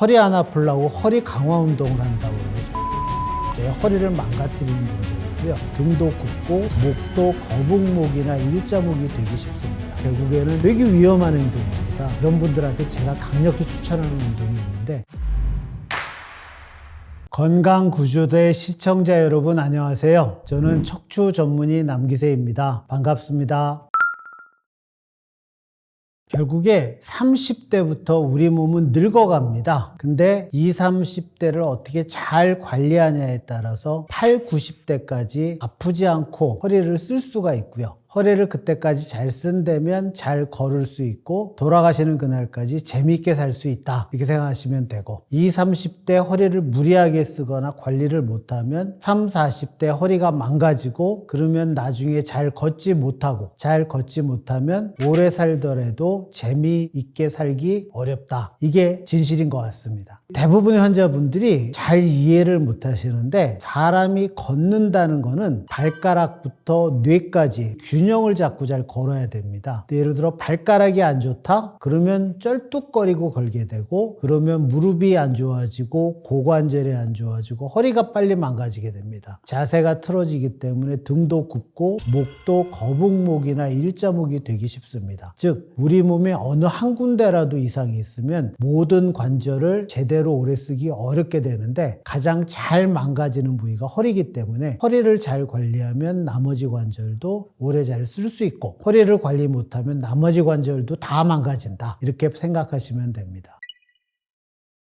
허리 안 아플라고 허리 강화 운동을 한다고 내 허리를 망가뜨리는 동작이고요. 등도 굽고 목도 거북목이나 일자목이 되기 쉽습니다. 결국에는 되게 위험한 행동입니다. 이런 분들한테 제가 강력히 추천하는 운동이 있는데 건강구조대 시청자 여러분 안녕하세요. 저는 척추 전문의 남기세입니다. 반갑습니다. 결국에 30대부터 우리 몸은 늙어갑니다. 근데 20, 30대를 어떻게 잘 관리하냐에 따라서 8, 90대까지 아프지 않고 허리를 쓸 수가 있고요. 허리를 그때까지 잘 쓴다면 잘 걸을 수 있고 돌아가시는 그날까지 재미있게 살 수 있다. 이렇게 생각하시면 되고 20, 30대 허리를 무리하게 쓰거나 관리를 못하면 30, 40대 허리가 망가지고 그러면 나중에 잘 걷지 못하고 잘 걷지 못하면 오래 살더라도 재미있게 살기 어렵다. 이게 진실인 것 같습니다. 대부분의 환자분들이 잘 이해를 못 하시는데 사람이 걷는다는 거는 발가락부터 뇌까지 균형을 잡고 잘 걸어야 됩니다. 예를 들어 발가락이 안 좋다? 그러면 쩔뚝거리고 걸게 되고 그러면 무릎이 안 좋아지고 고관절이 안 좋아지고 허리가 빨리 망가지게 됩니다. 자세가 틀어지기 때문에 등도 굽고 목도 거북목이나 일자목이 되기 쉽습니다. 즉 우리 몸에 어느 한 군데라도 이상이 있으면 모든 관절을 제대로 오래 쓰기 어렵게 되는데 가장 잘 망가지는 부위가 허리이기 때문에 허리를 잘 관리하면 나머지 관절도 오래 잘 쓸 수 있고 허리를 관리 못하면 나머지 관절도 다 망가진다. 이렇게 생각하시면 됩니다.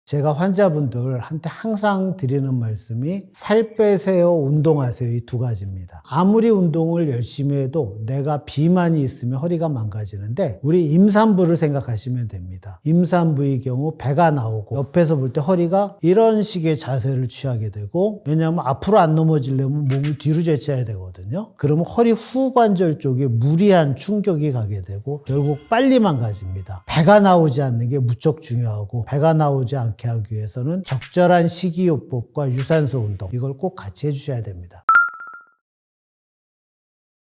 제가 환자분들한테 항상 드리는 말씀이 살 빼세요, 운동하세요. 이 두 가지입니다. 아무리 운동을 열심히 해도 내가 비만이 있으면 허리가 망가지는데 우리 임산부를 생각하시면 됩니다. 임산부의 경우 배가 나오고 옆에서 볼 때 허리가 이런 식의 자세를 취하게 되고 왜냐하면 앞으로 안 넘어지려면 몸을 뒤로 제쳐야 되거든요. 그러면 허리 후관절 쪽에 무리한 충격이 가게 되고 결국 빨리 망가집니다. 배가 나오지 않는 게 무척 중요하고 배가 나오지 않게 하기 위해서는 적절한 식이요법과 유산소 운동 이걸 꼭 같이 해주셔야 됩니다.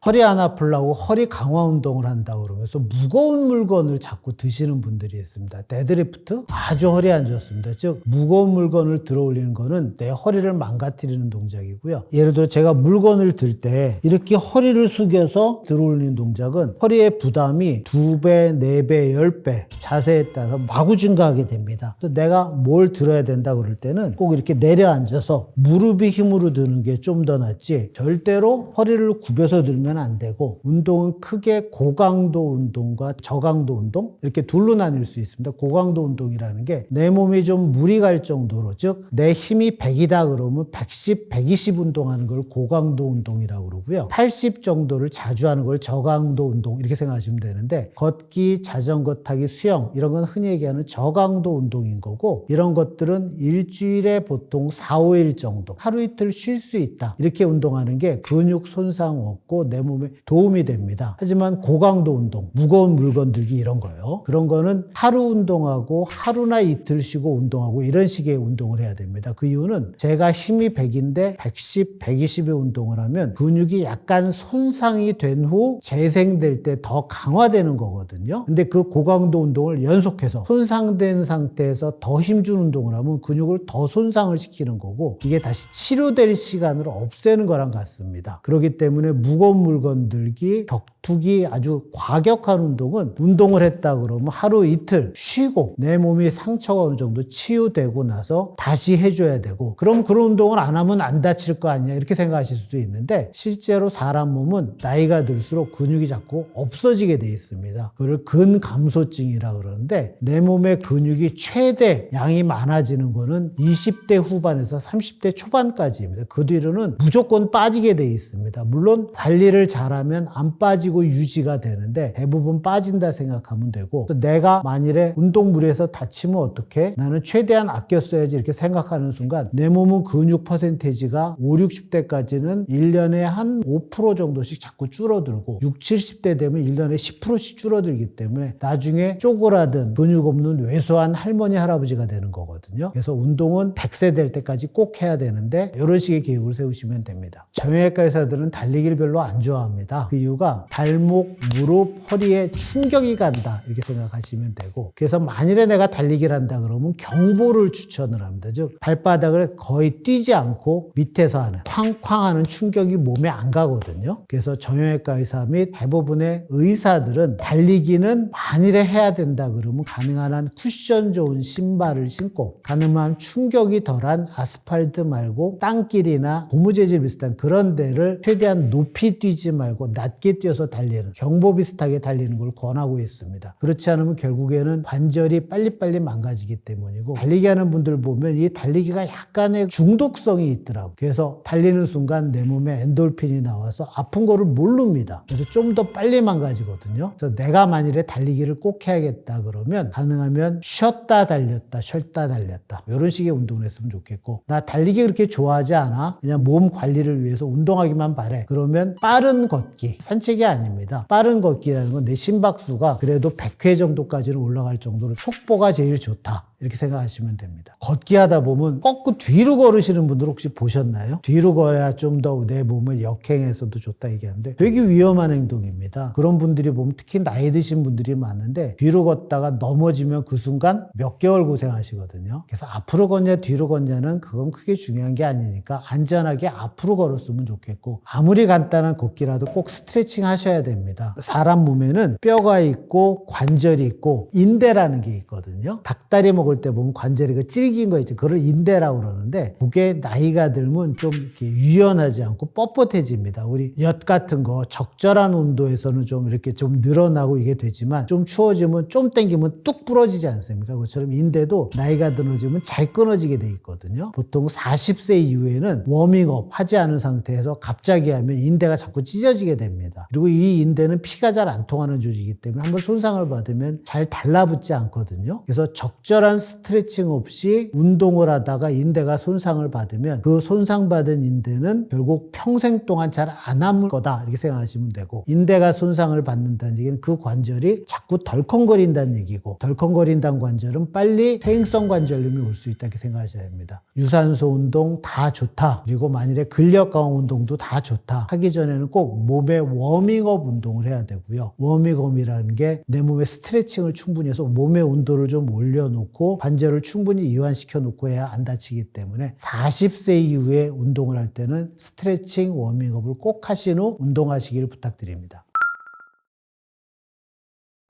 허리 안 아플라고 허리 강화 운동을 한다고 그러면서 무거운 물건을 자꾸 드시는 분들이 있습니다. 데드리프트 아주 허리 안 좋습니다. 즉 무거운 물건을 들어 올리는 거는 내 허리를 망가뜨리는 동작이고요. 예를 들어 제가 물건을 들 때 이렇게 허리를 숙여서 들어 올리는 동작은 허리의 부담이 두 배, 네 배, 열 배 자세에 따라서 마구 증가하게 됩니다. 그래서 내가 뭘 들어야 된다 그럴 때는 꼭 이렇게 내려앉아서 무릎이 힘으로 드는 게 좀 더 낫지 절대로 허리를 굽혀서 들면 안 되고 운동은 크게 고강도 운동과 저강도 운동 이렇게 둘로 나뉠 수 있습니다. 고강도 운동이라는 게 내 몸이 좀 무리 갈 정도로 즉 내 힘이 100이다 그러면 110, 120 운동하는 걸 고강도 운동이라고 그러고요. 80 정도를 자주 하는 걸 저강도 운동 이렇게 생각하시면 되는데 걷기, 자전거 타기, 수영 이런 건 흔히 얘기하는 저강도 운동인 거고 이런 것들은 일주일에 보통 4, 5일 정도 하루 이틀 쉴 수 있다. 이렇게 운동하는 게 근육 손상 없고 내 몸에 도움이 됩니다. 하지만 고강도 운동, 무거운 물건 들기 이런 거요. 그런 거는 하루 운동하고 하루나 이틀 쉬고 운동하고 이런 식의 운동을 해야 됩니다. 그 이유는 제가 힘이 100인데 110, 120의 운동을 하면 근육이 약간 손상이 된 후 재생될 때 더 강화되는 거거든요. 근데 그 고강도 운동을 연속해서 손상된 상태에서 더 힘준 운동을 하면 근육을 더 손상을 시키는 거고 이게 다시 치료될 시간을 없애는 거랑 같습니다. 그렇기 때문에 무거운 물건 들기, 격 투기 아주 과격한 운동은 운동을 했다 그러면 하루 이틀 쉬고 내 몸이 상처가 어느 정도 치유되고 나서 다시 해줘야 되고 그럼 그런 운동을 안 하면 안 다칠 거 아니야 이렇게 생각하실 수도 있는데 실제로 사람 몸은 나이가 들수록 근육이 자꾸 없어지게 돼 있습니다. 그걸 근감소증이라 그러는데 내 몸의 근육이 최대 양이 많아지는 거는 20대 후반에서 30대 초반까지입니다. 그 뒤로는 무조건 빠지게 돼 있습니다. 물론 관리를 잘하면 안 빠지고 유지가 되는데 대부분 빠진다 생각하면 되고 내가 만일에 운동 무리해서 다치면 어떻게 나는 최대한 아껴 써야지 이렇게 생각하는 순간 내 몸은 근육 퍼센테이지가 5, 60대까지는 1년에 한 5% 정도씩 자꾸 줄어들고 6, 70대 되면 1년에 10%씩 줄어들기 때문에 나중에 쪼그라든 근육 없는 왜소한 할머니 할아버지가 되는 거거든요. 그래서 운동은 100세 될 때까지 꼭 해야 되는데 이런 식의 계획을 세우시면 됩니다. 정형외과 의사들은 달리기를 별로 안 좋아합니다. 그 이유가 달 발목, 무릎, 허리에 충격이 간다 이렇게 생각하시면 되고 그래서 만일에 내가 달리기를 한다 그러면 경보를 추천을 합니다. 즉 발바닥을 거의 뛰지 않고 밑에서 하는 쾅쾅 하는 충격이 몸에 안 가거든요. 그래서 정형외과 의사 및 대부분의 의사들은 달리기는 만일에 해야 된다 그러면 가능한 한 쿠션 좋은 신발을 신고 가능한 충격이 덜한 아스팔트 말고 땅길이나 고무재질 비슷한 그런 데를 최대한 높이 뛰지 말고 낮게 뛰어서 달리는 경보 비슷하게 달리는 걸 권하고 있습니다. 그렇지 않으면 결국에는 관절이 빨리빨리 망가지기 때문이고 달리기 하는 분들 보면 이 달리기가 약간의 중독성이 있더라고요. 그래서 달리는 순간 내 몸에 엔돌핀이 나와서 아픈 거를 모릅니다. 그래서 좀 더 빨리 망가지거든요. 그래서 내가 만일에 달리기를 꼭 해야겠다 그러면 가능하면 쉬었다 달렸다 쉬었다 달렸다 이런 식의 운동을 했으면 좋겠고 나 달리기 그렇게 좋아하지 않아 그냥 몸 관리를 위해서 운동하기만 바래 그러면 빠른 걷기 산책이 아 닙니다. 빠른 걷기라는 건 내 심박수가 그래도 100회 정도까지는 올라갈 정도로 속보가 제일 좋다 이렇게 생각하시면 됩니다. 걷기 하다 보면 꺾고 뒤로 걸으시는 분들 혹시 보셨나요? 뒤로 걸어야 좀 더 내 몸을 역행해서도 좋다 얘기하는데 되게 위험한 행동입니다. 그런 분들이 보면 특히 나이 드신 분들이 많은데 뒤로 걷다가 넘어지면 그 순간 몇 개월 고생하시거든요. 그래서 앞으로 걷냐 뒤로 걷냐는 그건 크게 중요한 게 아니니까 안전하게 앞으로 걸었으면 좋겠고 아무리 간단한 걷기라도 꼭 스트레칭 하셔야 됩니다. 사람 몸에는 뼈가 있고 관절이 있고 인대라는 게 있거든요. 닭다리 먹을 때 보면 관절이 그 찔긴 거 있죠. 그걸 인대라고 그러는데 그게 나이가 들면 좀 이렇게 유연하지 않고 뻣뻣해집니다. 우리 엿 같은 거 적절한 온도에서는 좀 이렇게 좀 늘어나고 이게 되지만 좀 추워지면 좀 당기면 뚝 부러지지 않습니까? 그처럼 인대도 나이가 들어지면 잘 끊어지게 돼 있거든요. 보통 40세 이후에는 워밍업 하지 않은 상태에서 갑자기 하면 인대가 자꾸 찢어지게 됩니다. 그리고 이 인대는 피가 잘 안 통하는 조직이기 때문에 한번 손상을 받으면 잘 달라붙지 않거든요. 그래서 적절한 스트레칭 없이 운동을 하다가 인대가 손상을 받으면 그 손상받은 인대는 결국 평생 동안 잘 안 아물 거다 이렇게 생각하시면 되고 인대가 손상을 받는다는 얘기는 그 관절이 자꾸 덜컹거린다는 얘기고 덜컹거린다는 관절은 빨리 퇴행성 관절염이 올 수 있다 이렇게 생각하셔야 됩니다. 유산소 운동 다 좋다. 그리고 만일에 근력 강화 운동도 다 좋다. 하기 전에는 꼭 몸의 워밍업 운동을 해야 되고요. 워밍업이라는 게 내 몸의 스트레칭을 충분히 해서 몸의 온도를 좀 올려놓고 관절을 충분히 이완시켜 놓고 해야 안 다치기 때문에 40세 이후에 운동을 할 때는 스트레칭 워밍업을 꼭 하신 후 운동하시기를 부탁드립니다.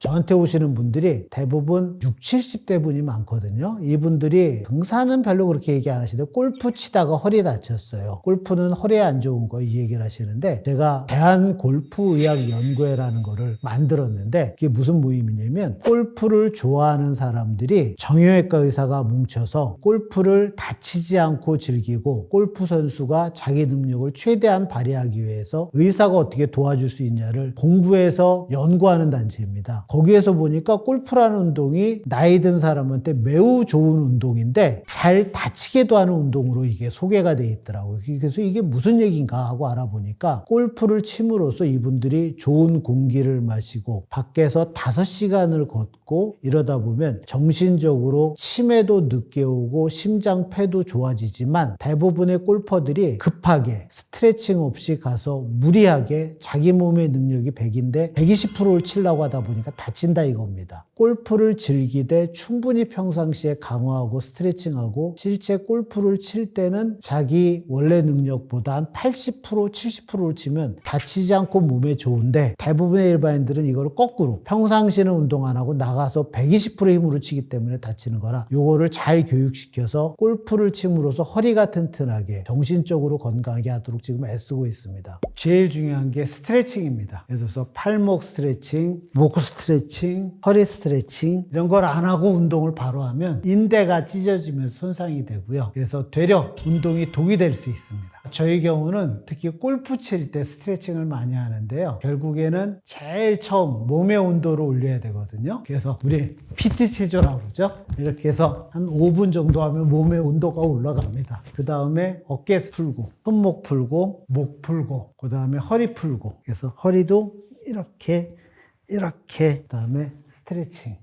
저한테 오시는 분들이 대부분 6, 70대 분이 많거든요. 이분들이 등산은 별로 그렇게 얘기 안 하시는데 골프 치다가 허리 다쳤어요. 골프는 허리에 안 좋은 거 이 얘기를 하시는데 제가 대한 골프의학 연구회라는 거를 만들었는데 그게 무슨 모임이냐면 골프를 좋아하는 사람들이 정형외과 의사가 뭉쳐서 골프를 다치지 않고 즐기고 골프 선수가 자기 능력을 최대한 발휘하기 위해서 의사가 어떻게 도와줄 수 있냐를 공부해서 연구하는 단체입니다. 거기에서 보니까 골프라는 운동이 나이 든 사람한테 매우 좋은 운동인데 잘 다치게도 하는 운동으로 이게 소개가 돼 있더라고요. 그래서 이게 무슨 얘기인가 하고 알아보니까 골프를 침으로써 이분들이 좋은 공기를 마시고 밖에서 5시간을 걷고 이러다 보면 정신적으로 치매도 늦게 오고 심장패도 좋아지지만 대부분의 골퍼들이 급하게 스트레칭 없이 가서 무리하게 자기 몸의 능력이 100인데 120%를 치려고 하다 보니까 다친다 이겁니다. 골프를 즐기되 충분히 평상시에 강화하고 스트레칭하고 실제 골프를 칠 때는 자기 원래 능력보다 한 80% 70%를 치면 다치지 않고 몸에 좋은데 대부분의 일반인들은 이걸 거꾸로 평상시에는 운동 안 하고 나가서 120%의 힘으로 치기 때문에 다치는 거라 요거를 잘 교육시켜서 골프를 침으로써 허리가 튼튼하게 정신적으로 건강하게 하도록 지금 애쓰고 있습니다. 제일 중요한 게 스트레칭입니다. 예를 들어서 팔목 스트레칭, 목 스트레칭, 허리 스트레칭 이런 걸 안 하고 운동을 바로 하면 인대가 찢어지면서 손상이 되고요. 그래서 되려 운동이 독이 될 수 있습니다. 저희 경우는 특히 골프 칠 때 스트레칭을 많이 하는데요. 결국에는 제일 처음 몸의 온도를 올려야 되거든요. 그래서 우리 PT 체조라고 그러죠. 이렇게 해서 한 5분 정도 하면 몸의 온도가 올라갑니다. 그 다음에 어깨 풀고, 손목 풀고, 목 풀고, 그 다음에 허리 풀고. 그래서 허리도 이렇게, 이렇게, 그 다음에 스트레칭.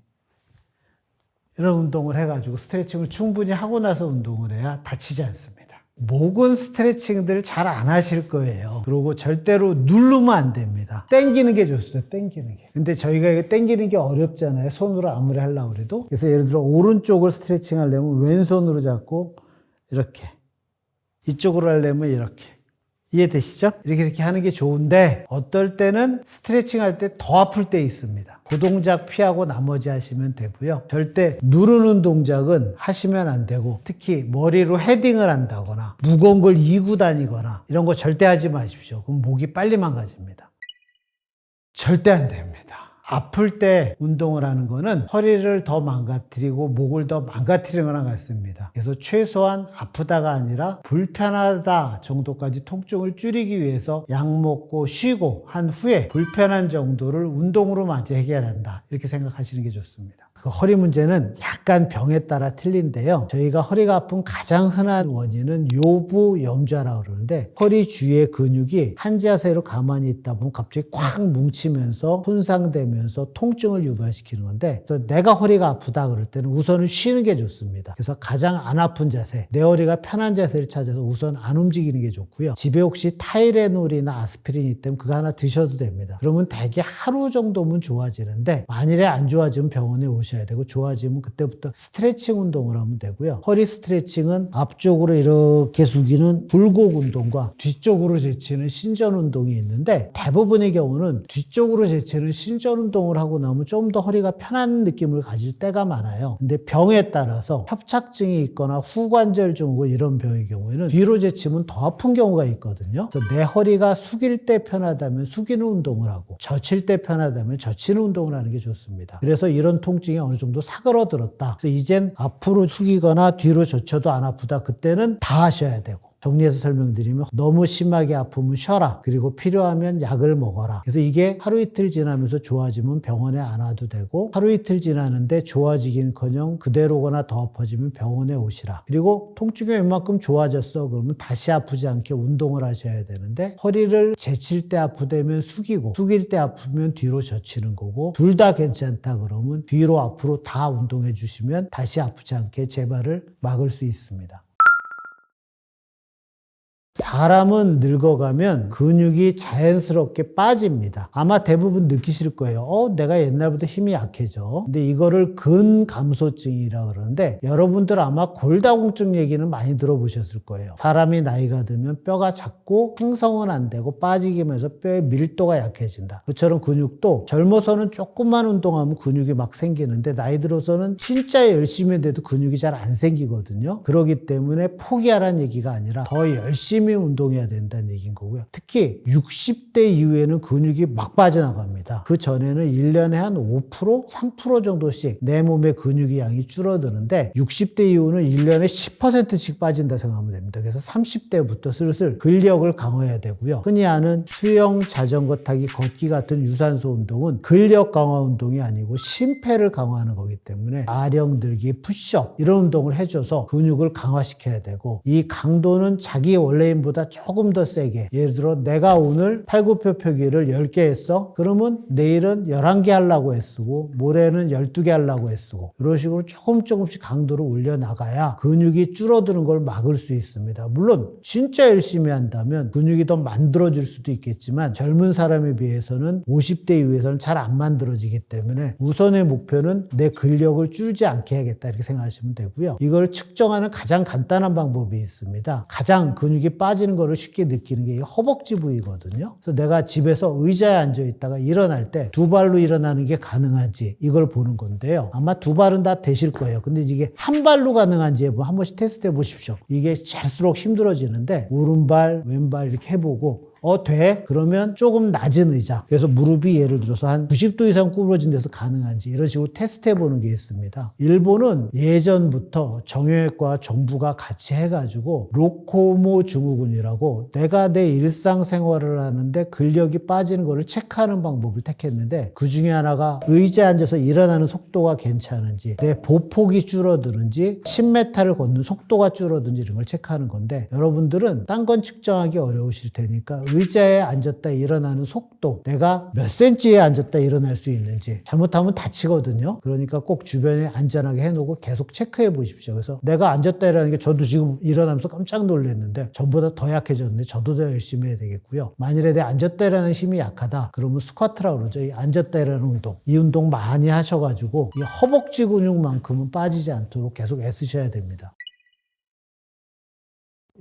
이런 운동을 해가지고 스트레칭을 충분히 하고 나서 운동을 해야 다치지 않습니다. 목은 스트레칭들 잘안 하실 거예요. 그리고 절대로 누르면 안 됩니다. 땡기는 게 좋습니다. 땡기는 게. 근데 저희가 이거 땡기는 게 어렵잖아요. 손으로 아무리 하려고 그래도. 그래서 예를 들어 오른쪽을 스트레칭 하려면 왼손으로 잡고 이렇게. 이쪽으로 하려면 이렇게. 이해되시죠? 이렇게 이렇게 하는 게 좋은데 어떨 때는 스트레칭 할 때 더 아플 때 있습니다. 그 동작 피하고 나머지 하시면 되고요. 절대 누르는 동작은 하시면 안 되고 특히 머리로 헤딩을 한다거나 무거운 걸 이고 다니거나 이런 거 절대 하지 마십시오. 그럼 목이 빨리 망가집니다. 절대 안 됩니다. 아플 때 운동을 하는 거는 허리를 더 망가뜨리고 목을 더 망가뜨리는 거랑 같습니다. 그래서 최소한 아프다가 아니라 불편하다 정도까지 통증을 줄이기 위해서 약 먹고 쉬고 한 후에 불편한 정도를 운동으로 마저 해결한다. 이렇게 생각하시는 게 좋습니다. 그 허리 문제는 약간 병에 따라 틀린데요. 저희가 허리가 아픈 가장 흔한 원인은 요부 염좌라고 그러는데 허리 주위의 근육이 한 자세로 가만히 있다 보면 갑자기 콱 뭉치면서 손상되면서 통증을 유발시키는 건데 그래서 내가 허리가 아프다 그럴 때는 우선은 쉬는 게 좋습니다. 그래서 가장 안 아픈 자세, 내 허리가 편한 자세를 찾아서 우선 안 움직이는 게 좋고요. 집에 혹시 타이레놀이나 아스피린이 있다면 그거 하나 드셔도 됩니다. 그러면 대개 하루 정도면 좋아지는데 만일에 안 좋아지면 병원에 오 셔야 되고 좋아지면 그때부터 스트레칭 운동을 하면 되고요. 허리 스트레칭은 앞쪽으로 이렇게 숙이는 굴곡 운동과 뒤쪽으로 제치는 신전 운동이 있는데 대부분의 경우는 뒤쪽으로 제치는 신전 운동을 하고 나면 좀 더 허리가 편한 느낌을 가질 때가 많아요. 근데 병에 따라서 협착증이 있거나 후관절 증후군 이런 병의 경우에는 뒤로 제치면 더 아픈 경우가 있거든요. 그래서 내 허리가 숙일 때 편하다면 숙이는 운동을 하고 젖힐 때 편하다면 젖히는 운동을 하는 게 좋습니다. 그래서 이런 통증이 어느 정도 사그러들었다. 그래서 이젠 앞으로 숙이거나 뒤로 젖혀도 안 아프다. 그때는 다 하셔야 되고. 정리해서 설명드리면 너무 심하게 아프면 쉬어라. 그리고 필요하면 약을 먹어라. 그래서 이게 하루 이틀 지나면서 좋아지면 병원에 안 와도 되고 하루 이틀 지나는데 좋아지긴커녕 그대로거나 더 아파지면 병원에 오시라. 그리고 통증이 웬만큼 좋아졌어. 그러면 다시 아프지 않게 운동을 하셔야 되는데 허리를 제칠 때 아프다면 숙이고 숙일 때 아프면 뒤로 젖히는 거고 둘 다 괜찮다 그러면 뒤로 앞으로 다 운동해 주시면 다시 아프지 않게 재발을 막을 수 있습니다. 사람은 늙어가면 근육이 자연스럽게 빠집니다. 아마 대부분 느끼실 거예요. 어, 내가 옛날보다 힘이 약해져. 근데 이거를 근감소증이라 그러는데 여러분들 아마 골다공증 얘기는 많이 들어보셨을 거예요. 사람이 나이가 들면 뼈가 작고 형성은 안 되고 빠지기만 해서 뼈의 밀도가 약해진다. 그처럼 근육도 젊어서는 조금만 운동하면 근육이 막 생기는데 나이 들어서는 진짜 열심히 해도 근육이 잘 안 생기거든요. 그러기 때문에 포기하라는 얘기가 아니라 더 열심히 열심히 운동해야 된다는 얘기인 거고요. 특히 60대 이후에는 근육이 막 빠져나갑니다. 그 전에는 1년에 한 5%, 3% 정도씩 내 몸의 근육의 양이 줄어드는데 60대 이후는 1년에 10%씩 빠진다 생각하면 됩니다. 그래서 30대부터 슬슬 근력을 강화해야 되고요. 흔히 아는 수영, 자전거 타기, 걷기 같은 유산소 운동은 근력 강화 운동이 아니고 심폐를 강화하는 거기 때문에 아령 들기, 푸시업 이런 운동을 해줘서 근육을 강화시켜야 되고 이 강도는 자기 원래 보다 조금 더 세게. 예를 들어 내가 오늘 팔굽혀 펴기를 10개 했어? 그러면 내일은 11개 하려고 했쓰고 모레는 12개 하려고 했쓰고. 이런 식으로 조금 조금씩 강도를 올려 나가야 근육이 줄어드는 걸 막을 수 있습니다. 물론 진짜 열심히 한다면 근육이 더 만들어질 수도 있겠지만 젊은 사람에 비해서는 50대 이후에서는 잘 안 만들어지기 때문에 우선의 목표는 내 근력을 줄지 않게 해야겠다 이렇게 생각하시면 되고요. 이걸 측정하는 가장 간단한 방법이 있습니다. 가장 근육이 빠지는 거를 쉽게 느끼는 게 허벅지 부위거든요. 그래서 내가 집에서 의자에 앉아 있다가 일어날 때 두 발로 일어나는 게 가능한지 이걸 보는 건데요. 아마 두 발은 다 되실 거예요. 근데 이게 한 발로 가능한지 한 번씩 테스트 해 보십시오. 이게 잘수록 힘들어지는데 오른발, 왼발 이렇게 해보고 어, 돼? 그러면 조금 낮은 의자. 그래서 무릎이 예를 들어서 한 90도 이상 구부러진 데서 가능한지 이런 식으로 테스트 해보는 게 있습니다. 일본은 예전부터 정형외과 정부가 같이 해가지고 로코모 증후군이라고 내가 내 일상생활을 하는데 근력이 빠지는 거를 체크하는 방법을 택했는데 그 중에 하나가 의자에 앉아서 일어나는 속도가 괜찮은지 내 보폭이 줄어드는지 10m를 걷는 속도가 줄어드는지 이런 걸 체크하는 건데 여러분들은 딴 건 측정하기 어려우실 테니까 의자에 앉았다 일어나는 속도, 내가 몇 센치에 앉았다 일어날 수 있는지 잘못하면 다치거든요. 그러니까 꼭 주변에 안전하게 해놓고 계속 체크해 보십시오. 그래서 내가 앉았다 일어나는 게 저도 지금 일어나면서 깜짝 놀랐는데 전보다 더 약해졌는데 저도 더 열심히 해야 되겠고요. 만일에 내 앉았다 일어나는 힘이 약하다. 그러면 스쿼트라고 그러죠. 이 앉았다 일어나는 운동. 이 운동 많이 하셔가지고 이 허벅지 근육만큼은 빠지지 않도록 계속 애쓰셔야 됩니다.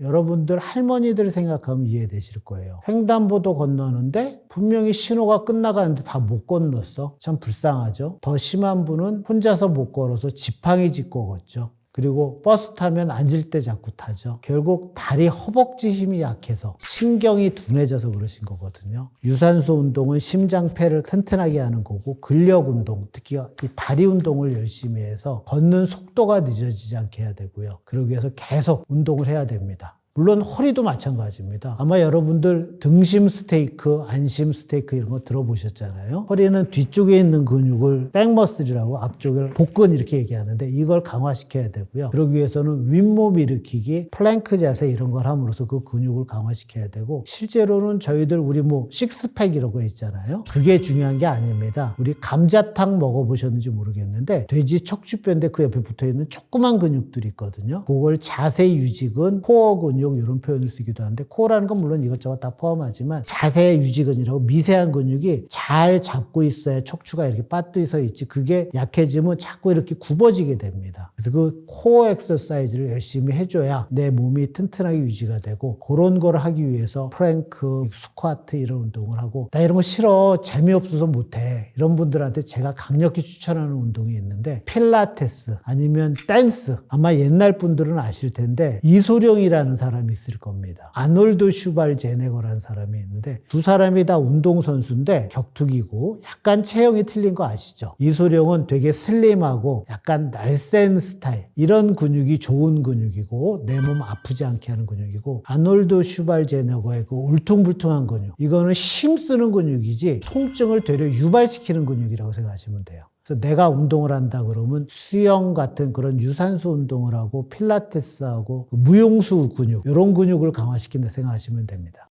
여러분들 할머니들 생각하면 이해되실 거예요. 횡단보도 건너는데 분명히 신호가 끝나가는데 다 못 건넜어. 참 불쌍하죠. 더 심한 분은 혼자서 못 걸어서 지팡이 짚고 걷죠. 그리고 버스 타면 앉을 때 자꾸 타죠. 결국 다리 허벅지 힘이 약해서 신경이 둔해져서 그러신 거거든요. 유산소 운동은 심장폐를 튼튼하게 하는 거고 근력 운동, 특히 이 다리 운동을 열심히 해서 걷는 속도가 늦어지지 않게 해야 되고요. 그러기 위해서 계속 운동을 해야 됩니다. 물론 허리도 마찬가지입니다. 아마 여러분들 등심 스테이크, 안심 스테이크 이런 거 들어보셨잖아요. 허리는 뒤쪽에 있는 근육을 백머슬이라고 앞쪽을 복근 이렇게 얘기하는데 이걸 강화시켜야 되고요. 그러기 위해서는 윗몸 일으키기, 플랭크 자세 이런 걸 함으로써 그 근육을 강화시켜야 되고 실제로는 저희들 우리 뭐 식스팩 이런 거 있잖아요. 그게 중요한 게 아닙니다. 우리 감자탕 먹어보셨는지 모르겠는데 돼지 척추뼈인데 그 옆에 붙어 있는 조그만 근육들이 있거든요. 그걸 자세 유직은 코어 근육 이런 표현을 쓰기도 하는데 코어라는 건 물론 이것저것 다 포함하지만 자세 유직근이라고 미세한 근육이 잘 잡고 있어야 척추가 이렇게 빠뜨서 있지 그게 약해지면 자꾸 이렇게 굽어지게 됩니다. 그래서 그 코어 엑서사이즈를 열심히 해줘야 내 몸이 튼튼하게 유지가 되고 그런 걸 하기 위해서 프랭크, 스쿼트 이런 운동을 하고 나 이런 거 싫어 재미없어서 못해 이런 분들한테 제가 강력히 추천하는 운동이 있는데 필라테스 아니면 댄스 아마 옛날 분들은 아실 텐데 이소룡이라는 사람이 있을 겁니다. 아놀드 슈발 제네거라는 사람이 있는데 두 사람이 다 운동선수인데 격투기고 약간 체형이 틀린 거 아시죠? 이소룡은 되게 슬림하고 약간 날쌘 스타일 이런 근육이 좋은 근육이고 내 몸 아프지 않게 하는 근육이고 아놀드 슈발 제네거의 그 울퉁불퉁한 근육 이거는 힘쓰는 근육이지 통증을 되려 유발시키는 근육이라고 생각하시면 돼요. 그래서 내가 운동을 한다 그러면 수영 같은 그런 유산소 운동을 하고 필라테스하고 무용수 근육 이런 근육을 강화시킨다 생각하시면 됩니다.